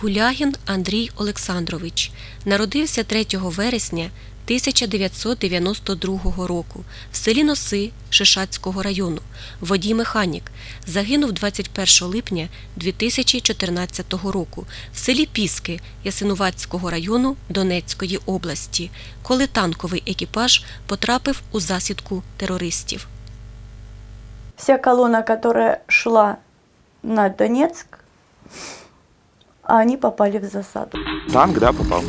Кулягін Андрій Олександрович народився 3 вересня 1992 року в селі Носи Шишацького району, водій-механік. Загинув 21 липня 2014 року в селі Піски Ясинуватського району Донецької області, коли танковий екіпаж потрапив у засідку терористів. Вся колонна, которая шла на Донецк, они попали в засаду. Танк, да, попав?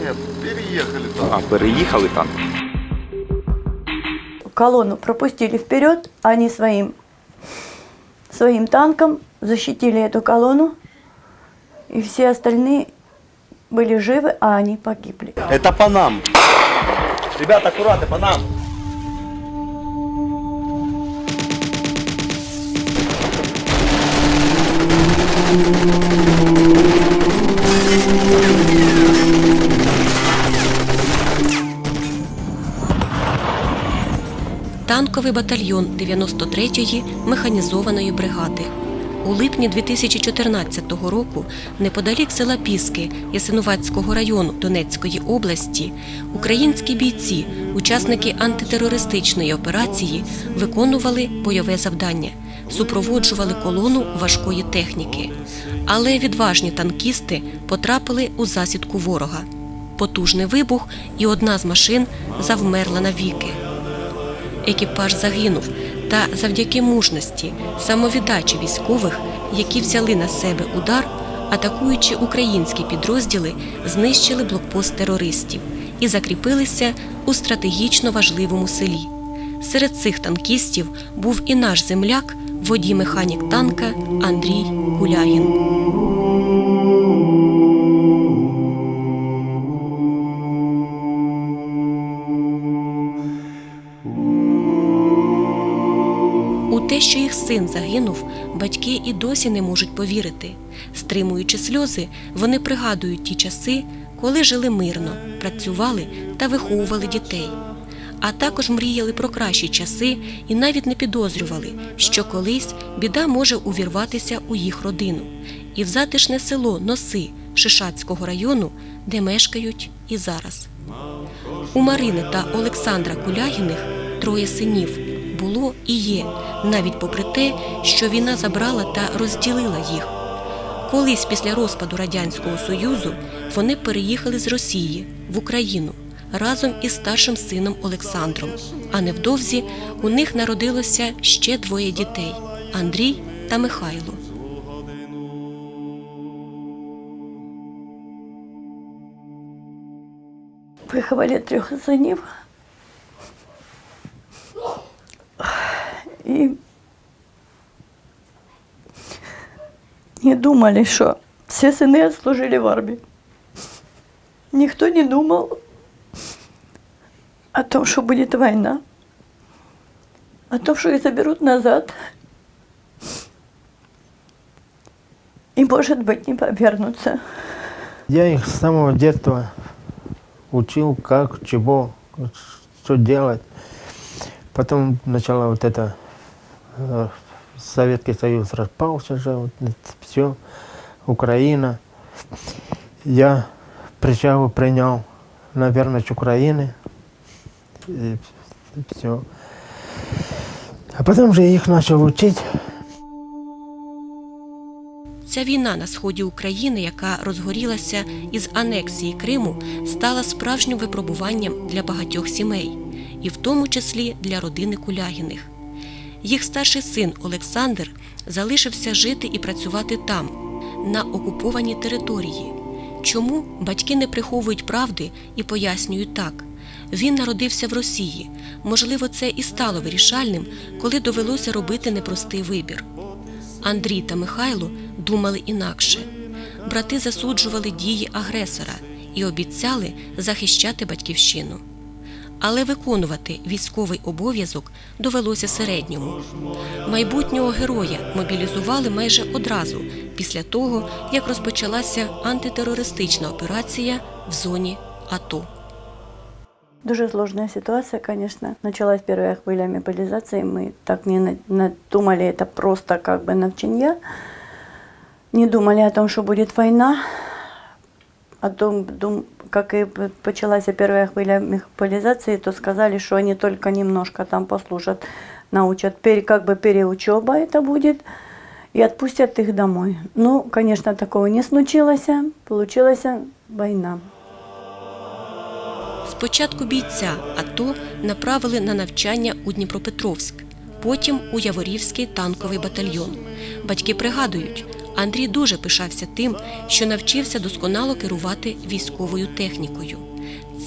Нет, переехали там. А, переїхали танк. Колонну пропустили вперед, они своим, своим танком защитили эту колонну, и все остальные были живы, а они погибли. Это по нам. Ребята, аккуратно, по нам. Танковий батальйон 93-ї механізованої бригади. У липні 2014 року, неподалік села Піски Ясинуватського району Донецької області, українські бійці, учасники антитерористичної операції, виконували бойове завдання, супроводжували колону важкої техніки. Але відважні танкісти потрапили у засідку ворога. Потужний вибух, і одна з машин завмерла навіки. Екіпаж загинув, та завдяки мужності, самовіддачі військових, які взяли на себе удар, атакуючи українські підрозділи, знищили блокпост терористів і закріпилися у стратегічно важливому селі. Серед цих танкістів був і наш земляк, водій-механік танка Андрій Кулягін. Те, що їх син загинув, батьки і досі не можуть повірити. Стримуючи сльози, вони пригадують ті часи, коли жили мирно, працювали та виховували дітей. А також мріяли про кращі часи і навіть не підозрювали, що колись біда може увірватися у їх родину і в затишне село Носи Шишацького району, де мешкають і зараз. У Марини та Олександра Кулягіних троє синів було і є, навіть попри те, що війна забрала та розділила їх. Колись після розпаду Радянського Союзу вони переїхали з Росії в Україну разом із старшим сином Олександром. А невдовзі у них народилося ще двоє дітей Андрій та Михайло. Виховали трьох синів. І не думали, що всі сини служили в армії. Ніхто не думав о том, що буде війна, о том, що їх заберуть назад. І, може бути, не повернуться. Я их с самого детства учил, как, чего, что делать. Потом начало вот это, э, Советский Союз распался же, вот все, Украина. Я присягу принял на верность Украины. И все. А потом же я их начал учить. Ця війна на сході України, яка розгорілася із анексії Криму, стала справжнім випробуванням для багатьох сімей, і в тому числі для родини Кулягіних. Їх старший син Олександр залишився жити і працювати там, на окупованій території. Чому батьки не приховують правди і пояснюють так? Він народився в Росії. Можливо, це і стало вирішальним, коли довелося робити непростий вибір. Андрій та Михайло думали інакше. Брати засуджували дії агресора і обіцяли захищати батьківщину Але виконувати військовий обов'язок довелося середньому. Майбутнього героя мобілізували майже одразу після того, як розпочалася антитерористична операція в зоні АТО. Дуже сложная ситуация, конечно. Началась первая хвиля мобилизации. Мы так не на- надумали это просто как бы навчання. Не думали о том, что будет война, о том, дум- как и п- началась первая хвиля мобилизации, то сказали, что они только немножко там послушат, научат, пере, как бы переучеба это будет, и отпустят их домой. Ну, конечно, такого не случилось, получилась война. Спочатку бійця АТО направили на навчання у Дніпропетровськ, потім у Яворівський танковий батальйон. Батьки пригадують, Андрій дуже пишався тим, що навчився досконало керувати військовою технікою.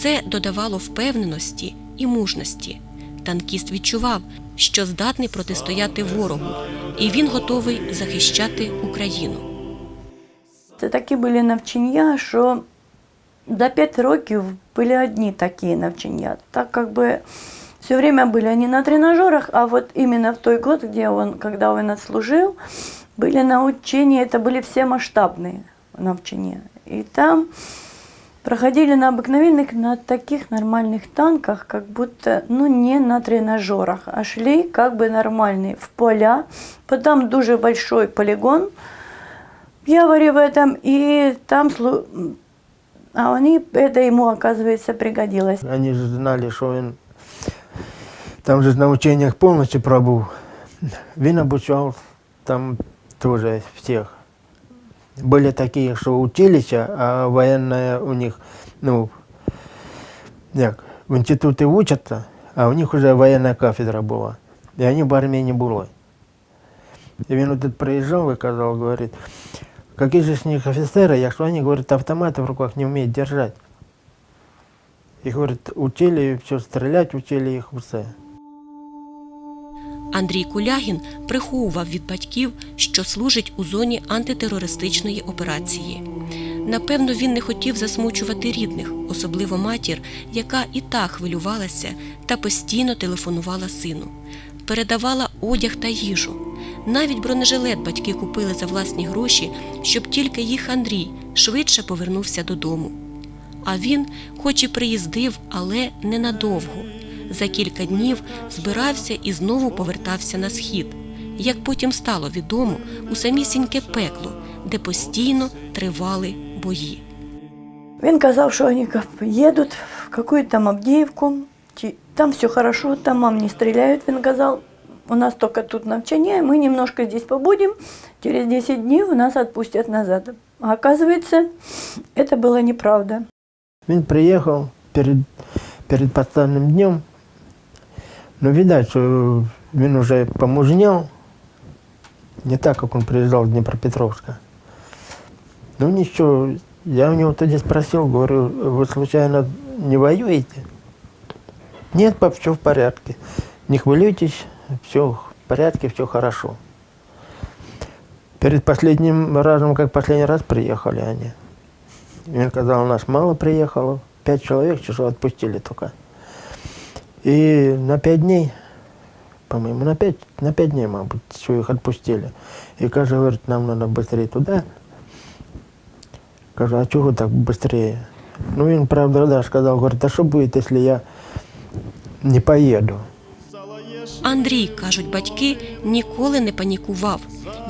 Це додавало впевненості і мужності. Танкіст відчував, що здатний протистояти ворогу, і він готовий захищати Україну. Це такі були навчання, що до 5 років були одні такі навчання. Так бы все время были они на тренажерах, а вот именно в той год, где он, когда он были научения, это были все масштабные навчания. И там проходили на обыкновенных, на таких нормальных танках, как будто, ну, не на тренажерах, а шли как бы нормальные в поля. Потом дуже большой полигон, в Яворе в этом, и там, а они, это ему, оказывается, пригодилось. Они же знали, что он там же на учениях полностью пробыл. Він обучал там тоже всех. Были такие, что учились, а военная у них, ну, як, в институте учатся, а у них уже военная кафедра была. И они в армии не было. И він тут приезжал и казал, говорит, какие же с них офицеры, якщо они, говорит, автоматы в руках не умеют держать. И, говорит, учили все стрелять, учили их все. Андрій Кулягін приховував від батьків, що служить у зоні антитерористичної операції. Напевно, він не хотів засмучувати рідних, особливо матір, яка і так хвилювалася та постійно телефонувала сину. Передавала одяг та їжу. Навіть бронежилет батьки купили за власні гроші, щоб тільки їх Андрій швидше повернувся додому. А він, хоч і приїздив, але ненадовго За кілька днів збирався і знову повертався на схід. Як потім стало відомо, у самісіньке пекло, де постійно тривали бої. Він казав, що вони как бы їдуть в какую-то там Авдіївку, чи- там все хорошо, там мам не стріляють, він казав. У нас только тут навчання, мы немножко здесь побудем, через 10 дней у нас отпустят назад. А оказывается, это было неправда. Він приїхав перед, перед поставним днем. Ну, видать, що він уже помужняв. Не так, как он приезжал с Днепропетровска. Ну ничего, я у него тоді спросил, говорю, вы случайно не воюете? Нет, пап, все в порядке. Не хвилюйтесь, все в порядке, все хорошо. Перед последним разом, как последний раз приехали они, він казав, нас мало приїхало, п'ять чоловік, чи що відпустили І на п'ять днів, по-моєму, на п'ять, на п'ять днів, мабуть, що їх відпустили. І каже, говорить, нам треба швидше туди. Кажу, а чого так швидше? Ну він, правда, да, сказав, говорить, а що буде, якщо я не поїду? Андрій, кажуть батьки, ніколи не панікував.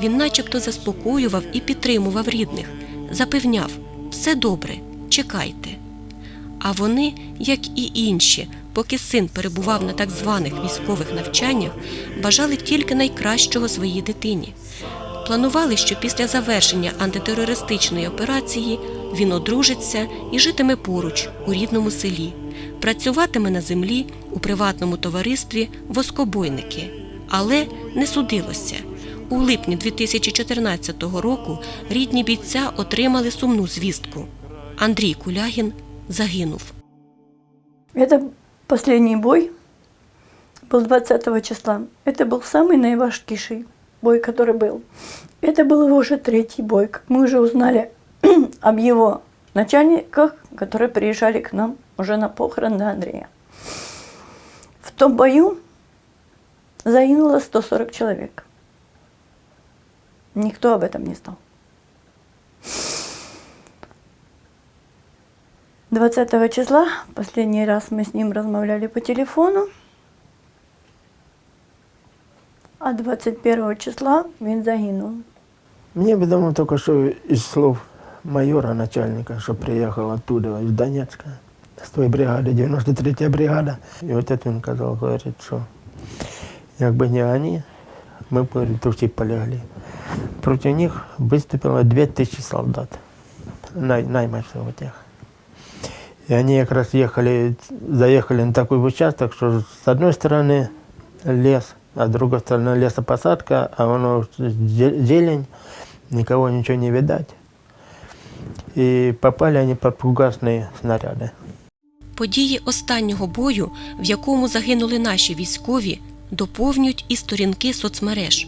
Він начебто заспокоював і підтримував рідних, запевняв все добре, чекайте. А вони, як і інші, поки син перебував на так званих військових навчаннях, бажали тільки найкращого своїй дитині. Планували, що після завершення антитерористичної операції він одружиться і житиме поруч у рідному селі, працюватиме на землі у приватному товаристві Воскобойники. Але не судилося. У липні 2014 року рідні бійця отримали сумну звістку. Андрій Кулягін загинув. Это последний бой был 20 числа. Это был самый наиважкийший бой, который был. Это был его уже третий бой, мы уже узнали об его начальниках, которые приезжали к нам уже на похороны Андрея. В том бою загинуло 140 человек. Никто об этом не знал. 20 числа, последний раз мы с ним размовляли по телефону, а 21 числа він загинув. Мне, відомо только что из слов майора, начальника, что приехал оттуда, із Донецька, з тої бригади, 93-я бригада. это он сказал, говорит, что как бы не они, мы б всі полягли. Против них виступило 2000 солдат, най наймачів тих. И они как раз ехали, заехали на такой участок, что с одной стороны лес, а с другой стороны лесопосадка, а воно зе- зелень, никого ничего не видать. И попали они под фугасные снаряды. Події останнього бою, в якому загинули наші військові, доповнюють і сторінки соцмереж.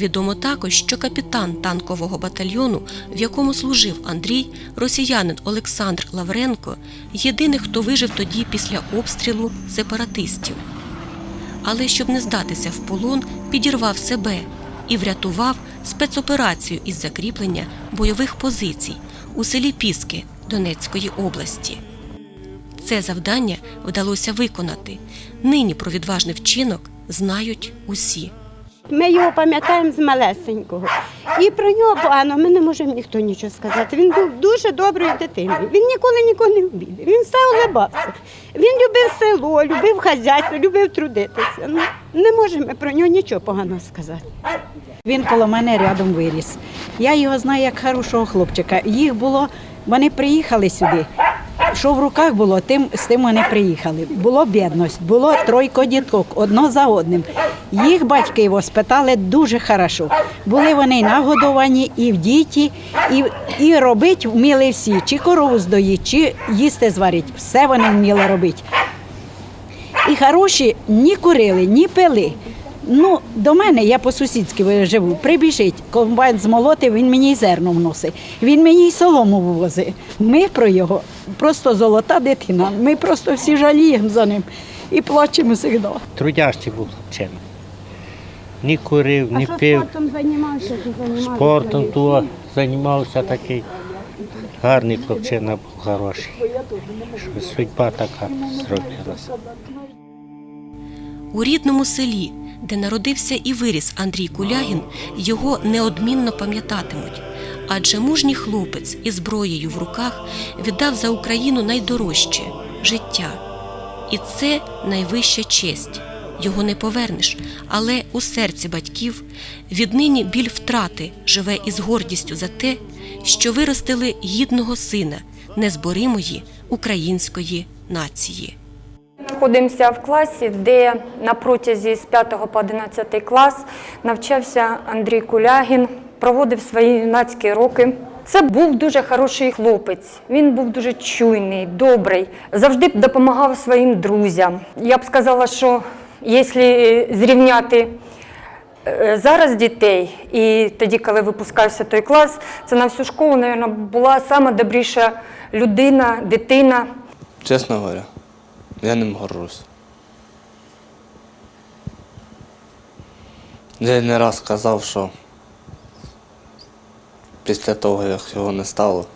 Відомо також, що капітан танкового батальйону, в якому служив Андрій, росіянин Олександр Лавренко, єдиний, хто вижив тоді після обстрілу сепаратистів. Але щоб не здатися в полон, підірвав себе і врятував спецоперацію із закріплення бойових позицій у селі Піски Донецької області. Це завдання вдалося виконати. Нині про відважний вчинок знають усі. Ми його пам'ятаємо з малесенького. І про нього погано ми не можемо ніхто нічого сказати. Він був дуже доброю дитиною. Він ніколи нікого не обідав. Він все улибався. Він любив село, любив хазяйство, любив трудитися. Ну, не можемо про нього нічого поганого сказати. Він коло мене рядом виріс. Я його знаю як хорошого хлопчика. Їх було, вони приїхали сюди. Що в руках було, тим з тим вони приїхали. Було бідність, було тройко діток, одно за одним. Їх батьки його спитали дуже хорошо. Були вони нагодовані, і в діті, і, і робити вміли всі, чи корову здоїть, чи їсти зварити. Все вони вміли робити. І хороші ні курили, ні пили. Ну, до мене, я по-сусідськи живу, прибіжить, комбайн змолотив, він мені й зерно вносить. Він мені й солому вивозить. Ми про його, просто золота дитина. Ми просто всі жаліємо за ним і плачемо завжди. трудящий був хлопчина. Ні курив, ні пив, спортом займався? спортом то займався такий. Гарний хлопчина був хороший. Що судьба така зробилася. У рідному селі, де народився і виріс Андрій Кулягін, його неодмінно пам'ятатимуть. Адже мужній хлопець із зброєю в руках віддав за Україну найдорожче життя. І це найвища честь. Його не повернеш, але у серці батьків віднині біль втрати живе із гордістю за те, що виростили гідного сина незборимої української нації. Знаходимося в класі, де на протязі з 5 по 11 клас навчався Андрій Кулягін, проводив свої юнацькі роки. Це був дуже хороший хлопець. Він був дуже чуйний, добрий, завжди допомагав своїм друзям. Я б сказала, що якщо зрівняти е, зараз дітей, і тоді, коли випускався той клас, це на всю школу, мабуть, була сама добріша людина, дитина. Чесно говоря, я ним горжусь. Я не раз казав, що після того, як його не стало,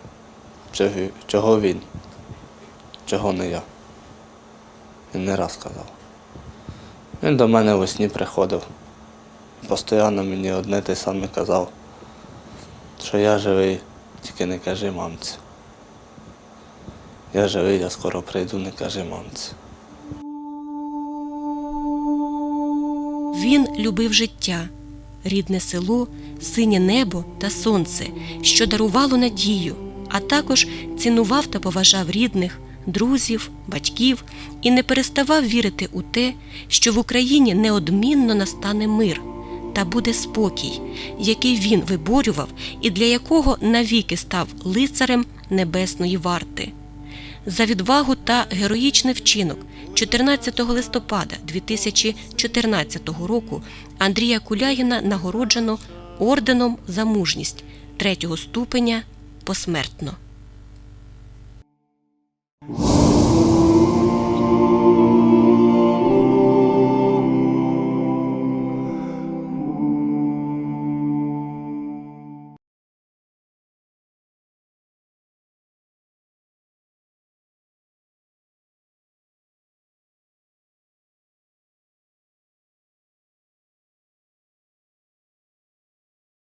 чого- він, чого не я. Він не раз казав. Він до мене во сні приходив. Постоянно мені одне те саме казав, що я живий, тільки не кажи мамці. Я живий, я скоро прийду, не кажи мамці. Він любив життя, рідне село, синє небо та сонце, що дарувало надію, а також цінував та поважав рідних, друзів, батьків і не переставав вірити у те, що в Україні неодмінно настане мир та буде спокій, який він виборював і для якого навіки став лицарем небесної варти. За відвагу та героїчний вчинок 14 листопада 2014 року Андрія Кулягіна нагороджено орденом за мужність третього ступеня посмертно.